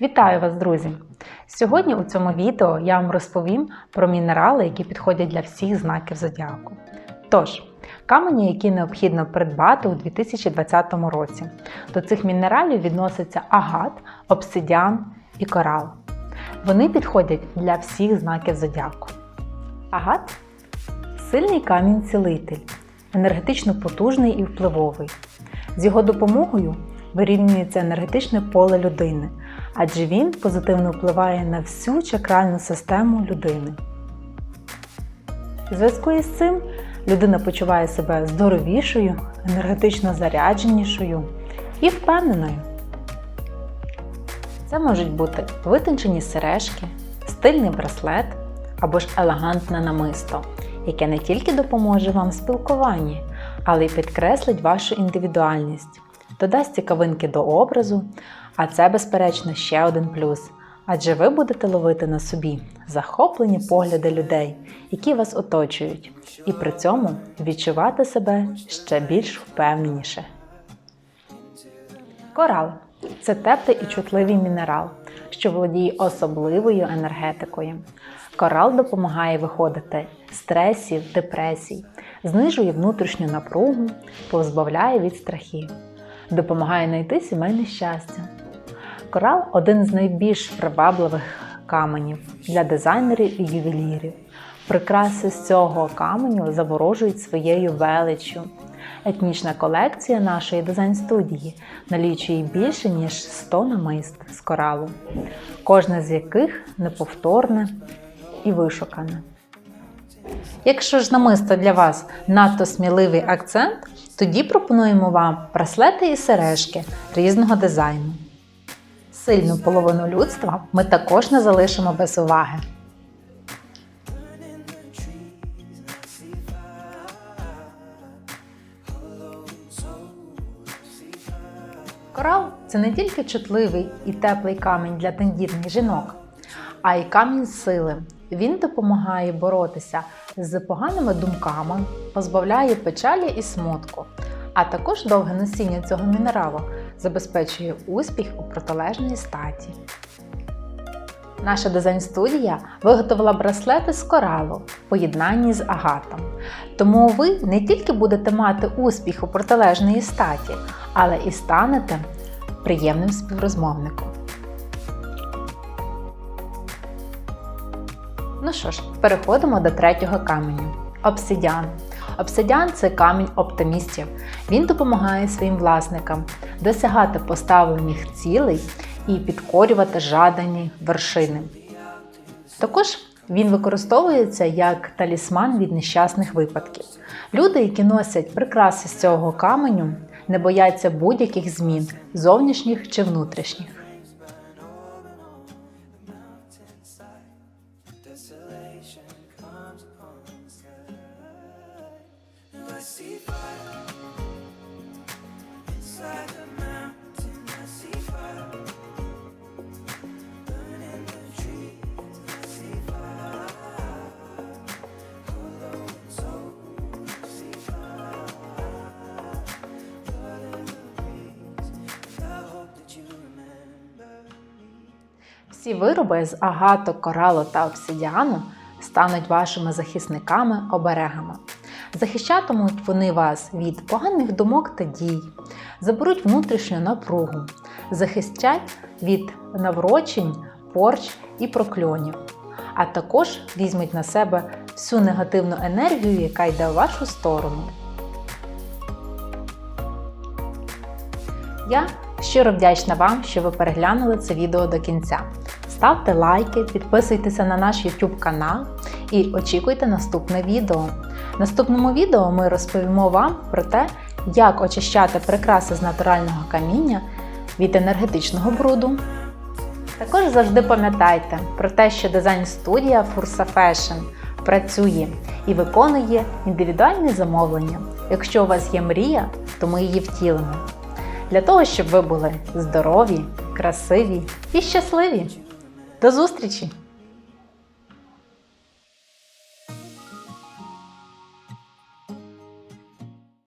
Вітаю вас, друзі! Сьогодні у цьому відео я вам розповім про мінерали, які підходять для всіх знаків зодіаку. Тож, камені, які необхідно придбати у 2020 році. До цих мінералів відносяться агат, обсидіан і корал. Вони підходять для всіх знаків зодіаку. Агат сильний камінь-цілитель, енергетично потужний і впливовий. З його допомогою вирівнюється енергетичне поле людини, адже він позитивно впливає на всю чакральну систему людини. У зв'язку із цим людина почуває себе здоровішою, енергетично зарядженішою і впевненою. Це можуть бути витончені сережки, стильний браслет або ж елегантне намисто, яке не тільки допоможе вам в спілкуванні, але й підкреслить вашу індивідуальність, додасть цікавинки до образу, а це, безперечно, ще один плюс. Адже ви будете ловити на собі захоплені погляди людей, які вас оточують, і при цьому відчувати себе ще більш впевненіше. Корал це теплий і чутливий мінерал, що володіє особливою енергетикою. Корал допомагає виходити з стресів, депресій, знижує внутрішню напругу, позбавляє від страхів, допомагає знайти сімейне щастя. Корал один з найбільш привабливих каменів для дизайнерів і ювелірів. Прикраси з цього каменю заворожують своєю величчю. Етнічна колекція нашої дизайн-студії налічує більше ніж 100 намист з коралу, кожне з яких неповторне і вишукане. Якщо ж намисто для вас надто сміливий акцент, тоді пропонуємо вам браслети і сережки різного дизайну. Сильну половину людства ми також не залишимо без уваги. Корал це не тільки чутливий і теплий камінь для тендітних жінок, а й камінь сили. Він допомагає боротися з поганими думками, позбавляє печалі і смутку, а також довге носіння цього мінералу забезпечує успіх у протилежної статі. Наша дизайн-студія виготовила браслети з коралу в поєднанні з агатом. Тому ви не тільки будете мати успіх у протилежної статі, але і станете приємним співрозмовником. Ну що ж, переходимо до третього каменю обсидіан. Обсидіан це камінь оптимістів. Він допомагає своїм власникам досягати поставлених цілей і підкорювати жадані вершини. Також він використовується як талісман від нещасних випадків. Люди, які носять прикраси з цього каменю, не бояться будь-яких змін, зовнішніх чи внутрішніх. I hope that you remember me. Всі вироби з агату, коралу та обсидіану стануть вашими захисниками оберегами. Захищатимуть вони вас від поганих думок та дій, заберуть внутрішню напругу, захистять від наврочень, порч і прокльонів, а також візьмуть на себе всю негативну енергію, яка йде в вашу сторону. Я щиро вдячна вам, що ви переглянули це відео до кінця. Ставте лайки, підписуйтеся на наш YouTube канал і очікуйте наступне відео. В наступному відео ми розповімо вам про те, як очищати прикраси з натурального каміння від енергетичного бруду. Також завжди пам'ятайте про те, що дизайн-студія Fursa Fashion працює і виконує індивідуальні замовлення. Якщо у вас є мрія, то ми її втілимо. Для того, щоб ви були здорові, красиві і щасливі. До зустрічі!